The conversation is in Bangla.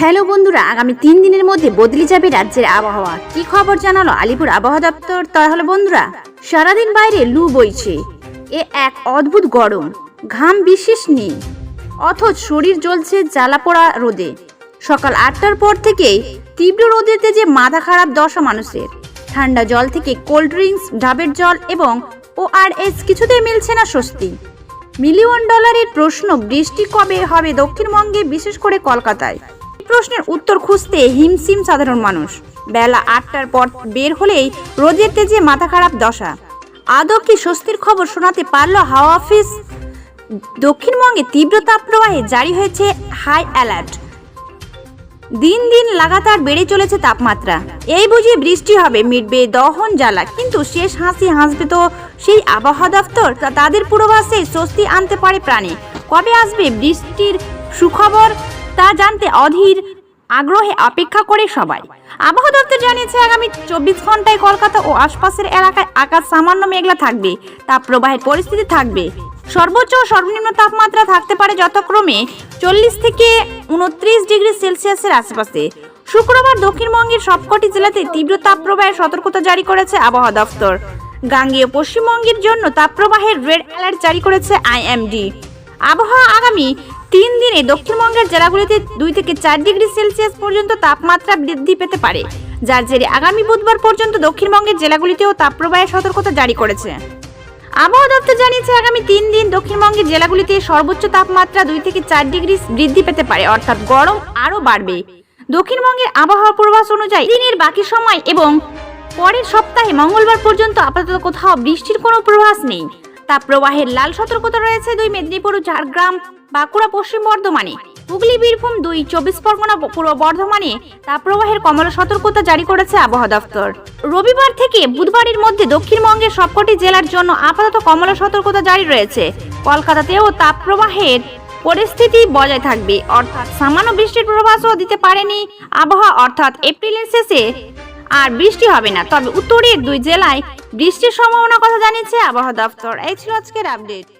হ্যালো বন্ধুরা, আগামী তিন দিনের মধ্যে বদলে যাবে রাজ্যের আবহাওয়া। কি খবর জানালো আলিপুর আবহাওয়া দপ্তর তাহলে বন্ধুরা? সারাদিন বাইরে লু বইছে। এ এক অদ্ভুত গরম, ঘাম বিশেষ নেই। অথচ শরীর জ্বলছে জ্বালা পোড়া রোদে। সকাল আটটার পর থেকেই তীব্র রোদেতে যে মাথা খারাপ দশা মানুষের। ঠান্ডা জল থেকে কোল্ড ড্রিঙ্কস, ডাবের জল এবং ওআরএস কিছুতেই মিলছে না স্বস্তি। মিলিয়ন ডলারের প্রশ্ন, বৃষ্টি কবে হবে দক্ষিণবঙ্গে, বিশেষ করে কলকাতায়? প্রশ্নের উত্তর খুঁজতে হিমসিম সাধারণ মানুষ। বেলা আটটার পর বের হলেই রোদের তেজে মাথা খারাপ দশা। আদৌ কি স্বস্তির খবর শোনাতে পারল হাওয়া অফিস? দক্ষিণবঙ্গে তীব্র তাপপ্রবাহে জারি হয়েছে হাই অ্যালার্ট। দিন দিন লাগাতার বেড়ে চলেছে তাপমাত্রা। এই বুঝে বৃষ্টি হবে, মিটবে দহন জ্বালা, কিন্তু শেষ হাসি হাসবে তো সেই আবহাওয়া দপ্তর তাদের পূর্বাভাসে স্বস্তি আনতে পারে প্রাণী। কবে আসবে বৃষ্টির সুখবর? তা জানতে অধীর আগ্রহে অপেক্ষা করে সবাই। আবহাওয়া দপ্তর জানিয়েছে, আগামী চব্বিশ ঘন্টায় কলকাতা ও আশপাশের এলাকায় আকাশ সামান্য মেঘলা থাকবে। তাপপ্রবাহের পরিস্থিতি থাকবে। সর্বোচ্চ ও সর্বনিম্ন তাপমাত্রা থাকতে পারে যথাক্রমে চল্লিশ থেকে উনত্রিশ ডিগ্রি সেলসিয়াসের আশেপাশে। শুক্রবার দক্ষিণবঙ্গের সবকটি জেলাতে তীব্র তাপপ্রবাহের সতর্কতা জারি করেছে আবহাওয়া দপ্তর। গাঙ্গেয় পশ্চিমবঙ্গের জন্য তাপপ্রবাহের রেড অ্যালার্ট জারি করেছে আইএমডি। আবহাওয়া আগামী তিন দিনে দক্ষিণবঙ্গের জেলাগুলিতে দুই থেকে চার ডিগ্রি সেলসিয়াস পর্যন্ত তাপমাত্রা বৃদ্ধি পেতে পারে, যার জেরে আগামী বুধবার পর্যন্ত দক্ষিণবঙ্গের জেলাগুলিতেও তাপপ্রবাহের সতর্কতা জারি করেছে। আবহাওয়া দপ্তর জানিয়েছে, আগামী তিন দিন দক্ষিণবঙ্গের জেলাগুলিতে সর্বোচ্চ তাপমাত্রা দুই থেকে চার ডিগ্রি বৃদ্ধি পেতে পারে, অর্থাৎ গরম আরও বাড়বে। দক্ষিণবঙ্গের আবহাওয়া পূর্বাভাস অনুযায়ী দিনের বাকি সময় এবং পরের সপ্তাহে মঙ্গলবার পর্যন্ত আপাতত কোথাও বৃষ্টির কোনো পূর্বাভাস নেই। তাপপ্রবাহের লাল সতর্কতা রয়েছে দুই মেদিনীপুর, ঝাড়গ্রাম, বাঁকুড়া, পশ্চিম বর্ধমানে। হুগলি, বীরভূম দুই, চব্বিশ পরগনা, পূর্ব বর্ধমানে তাপপ্রবাহের কমলা সতর্কতা জারি করেছে আবহাওয়া দপ্তর। রবিবার থেকে বুধবারের মধ্যে দক্ষিণবঙ্গের সবকটি জেলার জন্য আপাতত কমলা সতর্কতা জারি রয়েছে। কলকাতাতেও তাপপ্রবাহের পরিস্থিতি বজায় থাকবে। অর্থাৎ সামান্য বৃষ্টির পূর্বাভাসও দিতে পারেনি আবহাওয়া, অর্থাৎ এপ্রিলের শেষে আর বৃষ্টি হবে না। তবে উত্তরের দুই জেলায় বৃষ্টির সম্ভাবনার কথা জানিয়েছে আবহাওয়া দপ্তর। এই ছিল আজকের আপডেট।